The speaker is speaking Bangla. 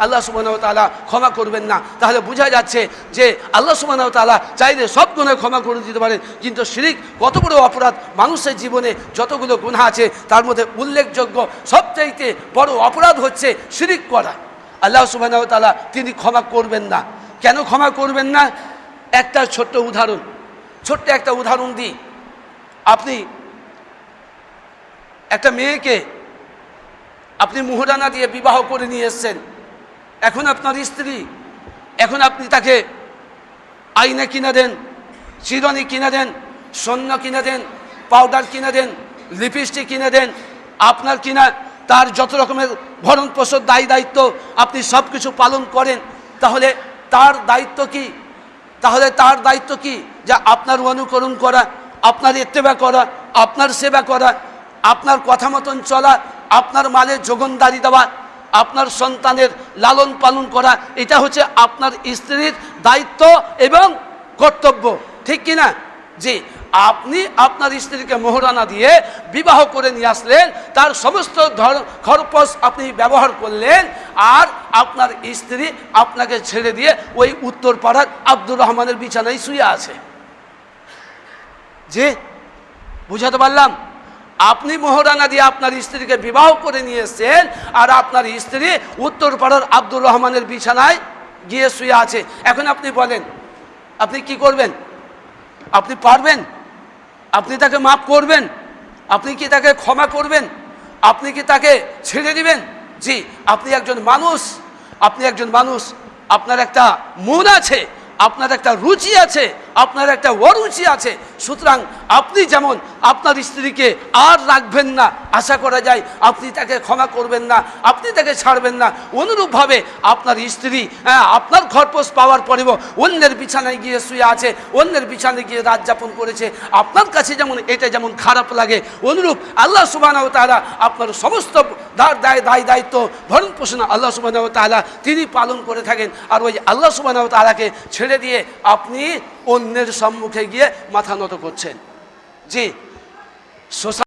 আল্লাহ সুবাহ তালা ক্ষমা করবেন না। তাহলে বোঝা যাচ্ছে যে আল্লাহ সুবাহ তালা চাইলে সব গুণে ক্ষমা করে দিতে পারেন। কিন্তু শিরিক কত বড় অপরাধ। মানুষের জীবনে যতগুলো গুণা আছে, তার মধ্যে উল্লেখযোগ্য সবচাইতে বড় অপরাধ হচ্ছে শিরিক করা। আল্লাহ সুবাহ তালা তিনি ক্ষমা করবেন না। কেন ক্ষমা করবেন না? একটা ছোট্ট উদাহরণ। ছোট্ট একটা উদাহরণ দিই। আপনি একটা মেয়েকে আপনি মুহুরানা দিয়ে বিবাহ করে নিয়ে এসছেন। এখন আপনার স্ত্রী, এখন আপনি তাকে আইনা কিনে দেন, চিরনি কিনে দেন, স্বর্ণ কিনে দেন পাউডার কিনে দেন লিপস্টিক কিনে দেন, আপনার কিনা তার যত রকমের ভরণ পোষণ, দায়ী দায়িত্ব আপনি সব কিছু পালন করেন, তাহলে তার দায়িত্ব কি? তাহলে তার দায়িত্ব কি? যা আপনার অনুকরণ করা, আপনার ইত্তেবা করা, আপনার সেবা করা, আপনার কথা মতন চলা, আপনার মালের যোগনদারি দেওয়া আপনার সন্তানের লালন পালন করা, এটা হচ্ছে আপনার স্ত্রীর দায়িত্ব এবং কর্তব্য। ঠিক কি না জি, আপনি আপনার স্ত্রীকে মোহরানা দিয়ে বিবাহ করে নিয়ে আসলেন, তার সমস্ত খরপস আপনি ব্যবহার করলেন, আর আপনার স্ত্রী আপনাকে ছেড়ে দিয়ে ওই উত্তর পাড়ার আব্দুর রহমানের বিছানায় শুয়ে আছে। যে বুঝাতে পারলাম? আপনি মোহরানা দিয়ে আপনার স্ত্রীকে বিবাহ করে নিয়ে আর আপনার স্ত্রী উত্তর পাড়ার আব্দুর রহমানের বিছানায় গিয়ে শুয়ে আছে। এখন আপনি বলেন, আপনি কি করবেন? আপনি পারবেন? আপনি তাকে মাফ করবেন? আপনি কি তাকে ক্ষমা করবেন? আপনি কি তাকে ছেড়ে দিবেন? জি, আপনি একজন মানুষ, আপনি একজন মানুষ, আপনার একটা মন আছে, আপনার একটা রুচি আছে, আপনার একটা অরুচি আছে সুতরাং আপনি যেমন আপনার স্ত্রীকে আর রাখবেন না আশা করা যায় আপনি তাকে ক্ষমা করবেন না আপনি তাকে ছাড়বেন না অনুরূপভাবে আপনার স্ত্রী হ্যাঁ, আপনার খরপোশ পাওয়ার পরেও অন্যের বিছানায় গিয়ে শুয়ে আছে অন্যের বিছানায় গিয়ে রাত যাপন করেছে আপনার কাছে যেমন এটা যেমন খারাপ লাগে অনুরূপ আল্লাহ সুবাহ তারা আপনার সমস্ত দায় দায় দায় দায়িত্ব ভরণ পোষণ আল্লাহ সুবাহ তালা তিনি পালন করে থাকেন আর ওই আল্লাহ সুবাহ তালাকে ছেড়ে দিয়ে আপনি অন্যের সম্মুখে গিয়ে মাথা নত করছেন। জি সোশ্যাল